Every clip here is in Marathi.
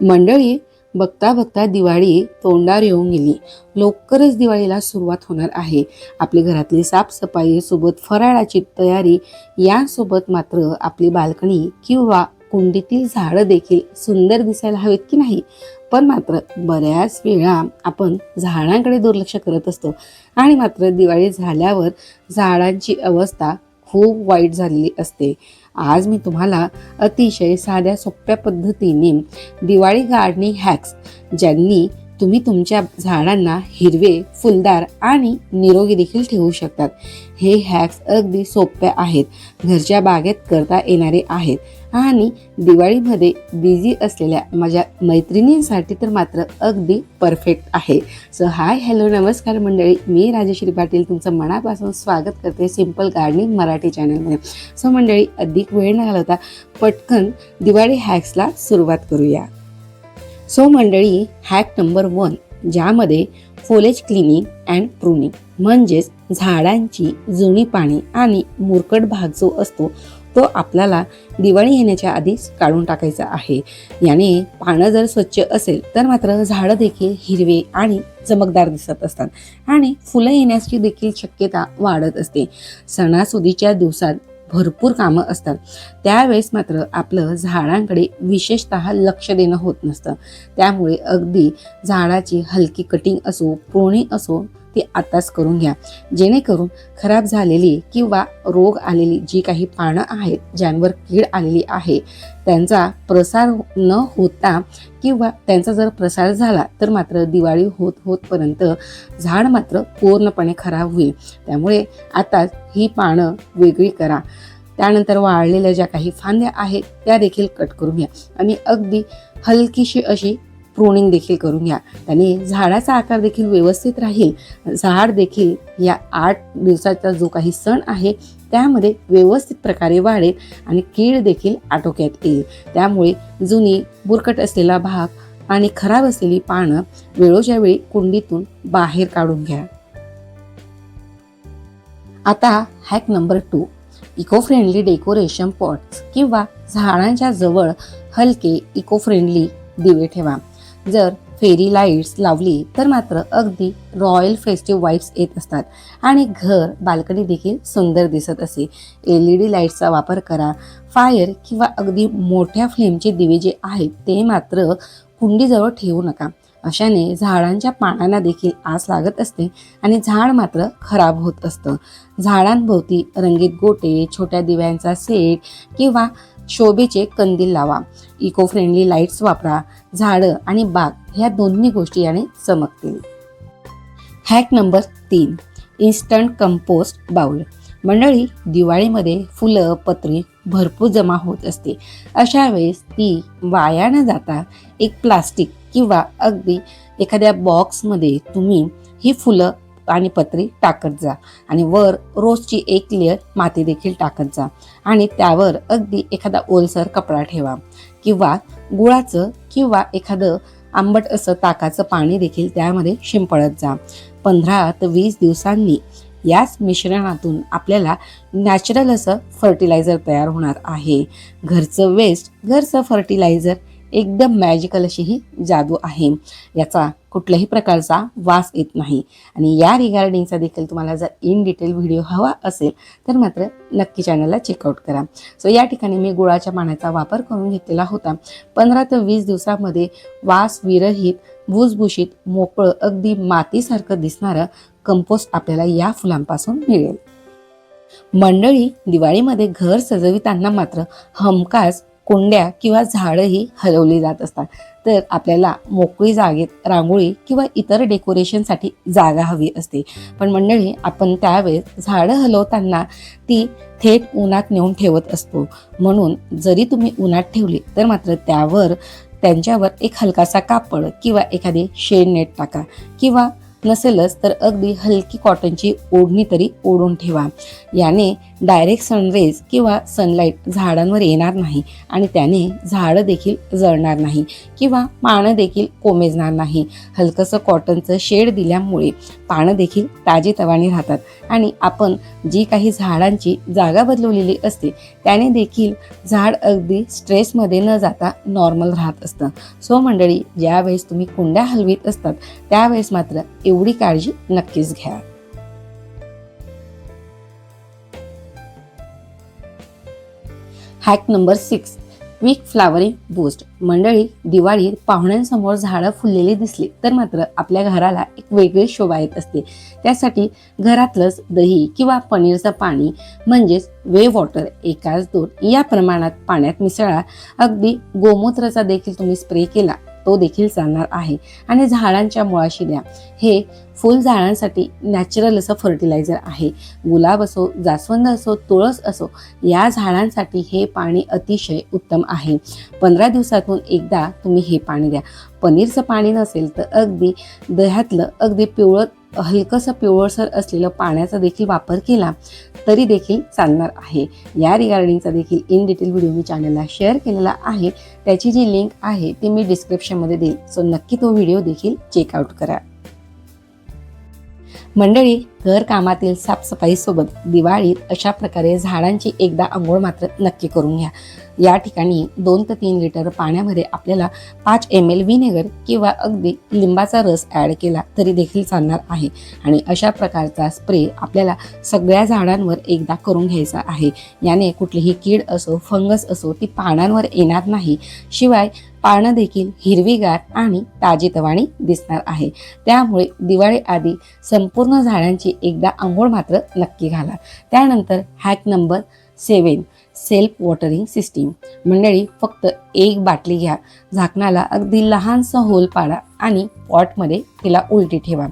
मंडळी बघता बघता दिवाळी तोंडावर येऊन गेली. लवकरच दिवाळीला सुरुवात होणार आहे. आपली घरातली साफसफाई सोबत फराळाची तयारी यासोबत मात्र आपली बाल्कनी किंवा कुंडीतील झाडं देखील सुंदर दिसायला हवेत की नाही? पण मात्र बऱ्याच वेळा आपण झाडांकडे दुर्लक्ष करत असतो. आणि मात्र दिवाळी झाल्यावर झाडांची अवस्था खूप वाईट झालेली असते. आज मी तुम्हाला अतिशय साध्या सोप्या पद्धतीने दिवाळी गार्डनिंग हॅक्स ज्यांनी तुम्ही तुमच्या झाडांना हिरवे फुलदार आणि निरोगी देखील ठेवू शकतात. हे हॅक्स अगदी सोप्या आहेत. घरच्या बागेत करता येणारे आहेत. आणि दिवाळीमध्ये बिझी असलेल्या माझ्या मैत्रिणींसाठी तर मात्र अगदी परफेक्ट आहे. सो हाय हॅलो नमस्कार मंडळी. मी राजश्री पाटील. तुमचं मनापासून स्वागत करते सिंपल गार्डनिंग मराठी चॅनलमध्ये सो मंडळी अधिक वेळ न घालवता पटकन दिवाळी हॅक्सला सुरुवात करूया. सो मंडळी हॅक नंबर वन ज्यामध्ये फोलेज क्लिनिंग अँड प्रुनिंग म्हणजेच झाडांची जुनी पाने आणि मुरकट भाग जो असतो तो आपल्याला दिवाळी येण्याच्या आधीच काढून टाकायचा आहे. याने पानं जर स्वच्छ असेल तर मात्र झाडं देखील हिरवे आणि चमकदार दिसत असतात आणि फुलं येण्याची देखील शक्यता वाढत असते. सणासुदीच्या दिवसात भरपूर कामं असतात. त्यावेळेस मात्र आपलं झाडांकडे विशेषतः लक्ष देणं होत नसतं. त्यामुळे अगदी झाडाची हलकी कटिंग असो पोणी असो ती आताच करून घ्या. जेणेकरून खराब झालेली किंवा रोग आलेली जी काही पानं आहेत ज्यांवर कीड आलेली आहे त्यांचा प्रसार न होता किंवा त्यांचा जर प्रसार झाला तर मात्र दिवाळी होत होतपर्यंत झाड मात्र पूर्णपणे खराब होईल. त्यामुळे आताच ही पानं वेगळी करा. त्यानंतर वाळलेल्या ज्या काही फांद्या आहेत त्या देखील कट करून घ्या. आणि अगदी हलकीशी अशी प्रोनिंग देखील करून घ्या त्याने झाडाचा आकार देखील व्यवस्थित राहील. झाड देखील या आठ दिवसाचा जो काही सण आहे त्यामध्ये व्यवस्थित प्रकारे वाढेल आणि कीड देखील आटोक्यात येईल. त्यामुळे जुनी बुरकट असलेला भाग आणि खराब असलेली पानं वेळोच्या वेळी कुंडीतून बाहेर काढून घ्या. आता hack number two eco friendly decoration pots किंवा झाडांच्या जवळ हलके इको फ्रेंडली दिवे ठेवा. जर फेरी लाईट्स लावली तर मात्र अगदी रॉयल फेस्टिव्ह वाईब्स येत असतात. आणि घर बाल्कनी देखील सुंदर दिसत असे. एल ई डी लाईट्सचा वापर करा. फायर किंवा अगदी मोठ्या फ्लेमचे दिवे जे आहेत ते मात्र कुंडीजवळ ठेवू नका. अशाने झाडांच्या पानांना देखील आस लागत असते आणि झाड मात्र खराब होत असतं. झाडांभोवती रंगीत गोटे छोट्या दिव्यांचा सेट किंवा शोभेचे कंदील लावा. इको फ्रेंडली लाईट्स वापरा. झाडं आणि बाग ह्या दोन्ही गोष्टी याने चमकतील. हॅक नंबर तीन. इन्स्टंट कंपोस्ट बाउल मंडळी दिवाळीमध्ये फुलं पत्री भरपूर जमा होत असते. अशा वेळेस ती वाया न जाता एक प्लास्टिक किंवा अगदी एखाद्या बॉक्समध्ये तुम्ही ही फुलं आणि पत्री टाकत जा. आणि वर रोजची एक लेअर माती देखील टाकत जा. आणि त्यावर अगदी एखादा ओलसर कपडा ठेवा. किंवा गुळाचं किंवा एखादं आंबट असं ताकाचं पाणी देखील त्यामध्ये शिंपडत जा. पंधरा ते वीस दिवसांनी याच मिश्रणातून आपल्याला नॅचरल असं फर्टिलायझर तयार होणार आहे. घरचं वेस्ट घरचं फर्टिलायझर एकदम मॅजिकल अशी ही जादू आहे. याचा कुठल्याही प्रकारचा वास येत नाही. आणि या रिगार्डिंगचा देखील तुम्हाला जर इन डिटेल व्हिडिओ हवा असेल तर मात्र नक्की चॅनलला चेकआउट करा. सो या ठिकाणी मी गुळाच्या पाण्याचा वापर करून घेतलेला होता. पंधरा ते वीस दिवसामध्ये वास विरहित भुसभुशीत मोकळं अगदी मातीसारखं दिसणारं कंपोस्ट आपल्याला या फुलांपासून मिळेल. मंडळी दिवाळीमध्ये घर सजविताना मात्र हमखास कुंड्या किंवा झाडंही हलवली जात असतात. तर आपल्याला मोकळी जागेत रांगोळी किंवा इतर डेकोरेशनसाठी जागा हवी असते. पण मंडळी आपण त्यावेळेस झाडं हलवताना ती थेट उन्हात नेऊन ठेवत असतो. म्हणून जरी तुम्ही उन्हात ठेवली तर मात्र त्यावर त्यांच्यावर एक हलकासा कापड किंवा एखादी शेड नेट टाका किंवा नसेलच तर अगदी हलकी कॉटनची ओढणी तरी ओढून ठेवा. याने डायरेक्ट सनरेज किंवा सनलाईट झाडांवर येणार नाही आणि त्याने झाडं देखील जळणार नाही किंवा पानं देखील कोमेजणार नाही. हलकंसं कॉटनचं शेड दिल्यामुळे पानं देखील ताजेतवाने राहतात. आणि आपण जी काही झाडांची जागा बदलवलेली असते त्याने देखील झाड अगदी स्ट्रेसमध्ये न जाता नॉर्मल राहत असतं. सो मंडळी ज्यावेळेस तुम्ही कुंड्या हलवीत असतात त्यावेळेस मात्र एवढी काळजी नक्कीच घ्या. Hack number six quick flowering boost मंडळी दिवाळीत पाहुण्यांसमोर झाडं फुललेली दिसली तर मात्र आपल्या घराला एक वेगळी शोभा येत असते. त्यासाठी घरातलंच दही किंवा पनीरचं पाणी म्हणजेच वे वॉटर एकाच दोन या प्रमाणात पाण्यात मिसळा. अगदी गोमूत्राचा देखील तुम्ही स्प्रे केला तो देखील चालणार आहे. आणि झाडांच्या मुळाशी द्या. हे फुलझाडांसाठी नॅचरल असं फर्टिलायझर आहे. गुलाब असो जास्वंद असो तुळस असो या झाडांसाठी हे पाणी अतिशय उत्तम आहे. पंधरा दिवसातून एकदा तुम्ही हे पाणी द्या. पनीरचं पाणी नसेल तर अगदी दह्यातलं अगदी पिवळं हलकंसं पिवळसर असलेलं पाण्याचा देखील वापर केला तरी देखील चालणार आहे. या रिगार्डिंगचा देखील इन डिटेल व्हिडिओ मी चॅनलला शेअर केलेला आहे. त्याची जी लिंक आहे ती मी डिस्क्रिप्शनमध्ये देईल. सो नक्की तो व्हिडिओ देखील चेकआउट करा. मंडळी घरकामातील साफसफाईसोबत दिवाळीत अशा प्रकारे झाडांची एकदा आंघोळ मात्र नक्की करून घ्या. या ठिकाणी दोन ते तीन लिटर पाण्यामध्ये आपल्याला पाच एम एल व्हिनेगर किंवा अगदी लिंबाचा रस ॲड केला तरी देखील चालणार आहे. आणि अशा प्रकारचा स्प्रे आपल्याला सगळ्या झाडांवर एकदा करून घ्यायचा आहे. याने कुठलीही कीड असो फंगस असो ती पानांवर येणार नाही. शिवाय पानं देखील हिरवीगार आणि ताजीतवाणी दिसणार आहे. त्यामुळे दिवाळी आधी संपूर्ण झाडांची एकदा आंघोळ मात्र नक्की घाला. त्यानंतर hack number seven self watering system. मंडळी फक्त एक बाटली घ्या. झाकणाला अगदी लहानसा होल पाडा आणि पॉटमध्ये तिला उलटी ठेवा.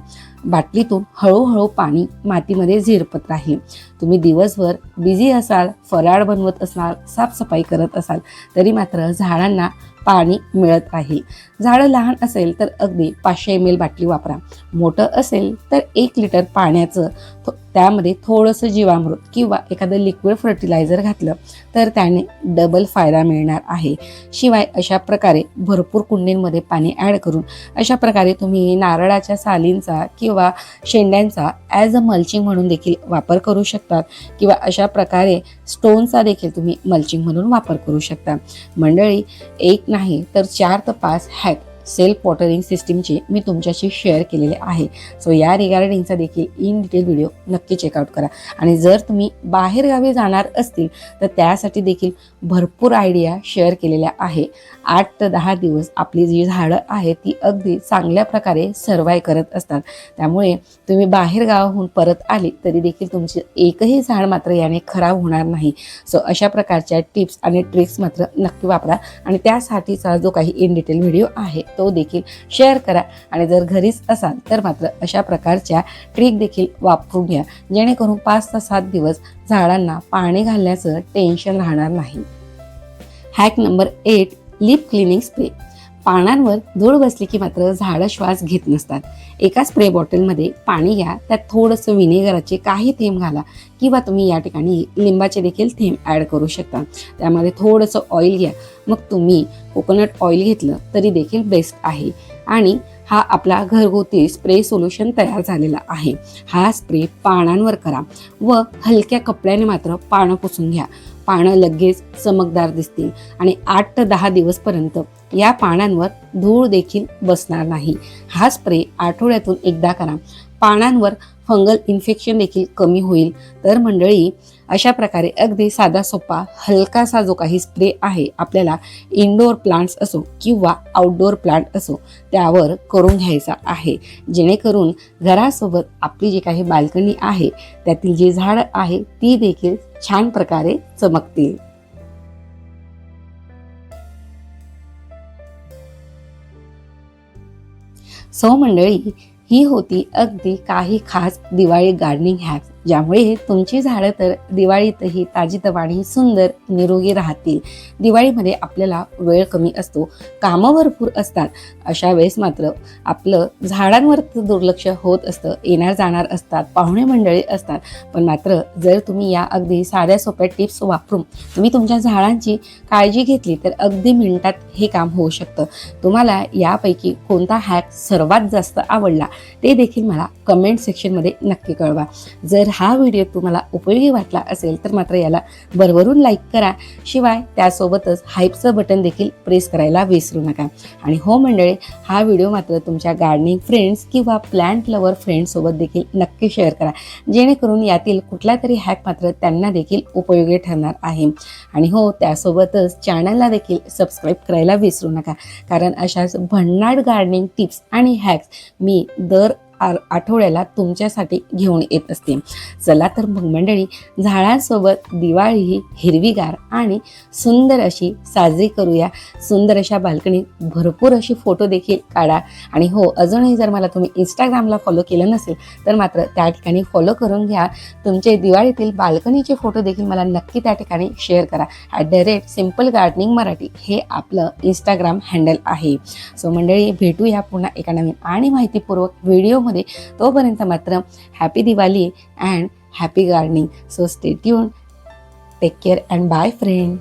बाटलीतून हळूहळू पाणी मातीमध्ये झिरपत राहील. तुम्ही दिवसभर बिझी असाल फराळ बनवत असाल साफसफाई करत असाल तरी मात्र झाडांना पाणी मिळत आहे. झाडं लहान असेल तर अगदी पाचशे एम एल बाटली वापरा. मोठं असेल तर एक लिटर पाण्याचं. थो- त्यामध्ये थोडंसं जीवामृत किंवा एखादं लिक्विड फर्टिलायझर घातलं तर त्याने डबल फायदा मिळणार आहे. शिवाय अशा प्रकारे भरपूर कुंडींमध्ये पाणी ॲड करून अशा प्रकारे तुम्ही नारळाच्या सालींचा किंवा शेंड्यांचा ॲज अ मल्चिंग म्हणून देखील वापर करू शकतात किंवा अशा प्रकारे स्टोनचा देखील तुम्ही मल्चिंग म्हणून वापर करू शकता. मंडळी एक नाही तर चार ते पाच हॅक सेल्फ वॉटरिंग सिस्टीमची मी तुमच्याशी शेअर केलेले आहे. सो या रिगार्डिंगचा देखील इन डिटेल व्हिडिओ नक्की चेकआउट करा. आणि जर तुम्ही बाहेरगावी जाणार असतील तर त्यासाठी देखील भरपूर आयडिया शेअर केलेल्या आहे. आठ ते दहा दिवस आपली जी झाडं आहेत ती अगदी चांगल्या प्रकारे सर्वाय करत असतात. त्यामुळे तुम्ही बाहेरगावाहून परत आले तरी देखील तुमचे एकही झाड मात्र याने खराब होणार नाही. सो अशा प्रकारच्या टिप्स आणि ट्रिक्स मात्र नक्की वापरा. आणि त्यासाठीचा जो काही इन डिटेल व्हिडिओ आहे तो देखील शेअर करा. आणि जर घरीच असाल तर मात्र अशा प्रकारच्या ट्रिक देखील वापरून घ्या. जेणेकरून पाच ते सात दिवस झाडांना पाणी घालण्याचं टेन्शन राहणार नाही. Hack number eight leaf cleaning spray पानांवर धूळ बसली की मात्र झाडं श्वास घेत नसतात. एका स्प्रे बॉटलमध्ये पाणी घ्या त्यात थोडंसं विनेगराचे काही थेंब घाला किंवा तुम्ही या ठिकाणी लिंबाचे देखील थेंब ॲड करू शकता. त्यामध्ये थोडंसं ऑइल घ्या. मग तुम्ही कोकोनट ऑइल घेतलं तरी देखील बेस्ट आहे. आणि हा आपला घरगुती स्प्रे सोल्युशन तयार झालेला आहे. हा स्प्रे पानांवर करा व हलक्या कपड्याने मात्र पानं पुसून घ्या. पानं लगेच चमकदार दिसतील आणि आठ ते दहा दिवसपर्यंत या पानांवर धूळ देखील बसणार नाही. हा स्प्रे आठवड्यातून एकदा करा. पानांवर फंगल इन्फेक्शन देखील कमी होईल. तर मंडळी अशा प्रकारे अगदी साधा सोपा हलकासा जो काही स्प्रे आहे आपल्याला इनडोअर प्लांट्स असो किंवा आउटडोअर प्लांट असो त्यावर करून घ्यायचा आहे. जेणेकरून घरासोबत आपली जी काही बाल्कनी आहे त्यातील जी झाडं आहे ती देखील छान प्रकारे चमकतील. सौ मंडळी ही होती अगदी काही खास दिवाळी गार्डनिंग हॅक्स ज्यामुळे तुमची झाडं तर दिवाळीतही ताजीतवाणी सुंदर निरोगी राहतील. दिवाळीमध्ये आपल्याला वेळ कमी असतो कामं भरपूर असतात. अशा वेळेस मात्र आपलं झाडांवर दुर्लक्ष होत असतं येणार जाणार असतात पाहुणे मंडळी असतात. पण मात्र जर तुम्ही या अगदी साध्या सोप्या टिप्स वापरून तुम्ही तुमच्या झाडांची काळजी घेतली तर अगदी मिनिटात हे काम होऊ शकतं. तुम्हाला यापैकी कोणता हॅक सर्वात जास्त आवडला ते देखील मला कमेंट सेक्शनमध्ये नक्की कळवा. जर हा व्हिडिओ तुम्हाला उपयोगी वाटला असेल तर मात्र याला भरभरून लाईक करा. शिवाय त्यासोबतच हाईपचं बटन देखील प्रेस करायला विसरू नका. आणि हो मंडळी हा व्हिडिओ मात्र तुमच्या गार्डनिंग फ्रेंड्स किंवा प्लांट लवर फ्रेंड्ससोबत देखील नक्की शेअर करा. जेणेकरून यातील कुठला तरी हॅक मात्र त्यांना देखील उपयोगी ठरणार आहे. आणि हो त्यासोबतच चॅनलला देखील सबस्क्राईब करायला विसरू नका. कारण अशाच भन्नाट गार्डनिंग टिप्स आणि हॅक्स मी दर आठवड्याला तुमच्यासाठी घेऊन येत असते. चला तर मग मंडळी झाडांसोबत दिवाळी ही हिरवीगार आणि सुंदर अशी साजरी करूया. सुंदर अशा बाल्कनीत भरपूर अशी फोटो देखील काढा. आणि हो अजूनही जर मला तुम्ही इंस्टाग्रामला फॉलो केलं नसेल तर मात्र त्या ठिकाणी फॉलो करून घ्या. तुमचे दिवाळीतील बाल्कनीचे फोटो देखील मला नक्की त्या ठिकाणी शेअर करा. At the rate simple gardening Marathi हे आपलं इंस्टाग्राम हँडल आहे. सो मंडळी भेटूया पुन्हा एका नवीन आणि माहितीपूर्वक व्हिडिओमध्ये आहे तोपर्यंत मात्र happy Diwali and happy gardening so stay tuned take care and bye friend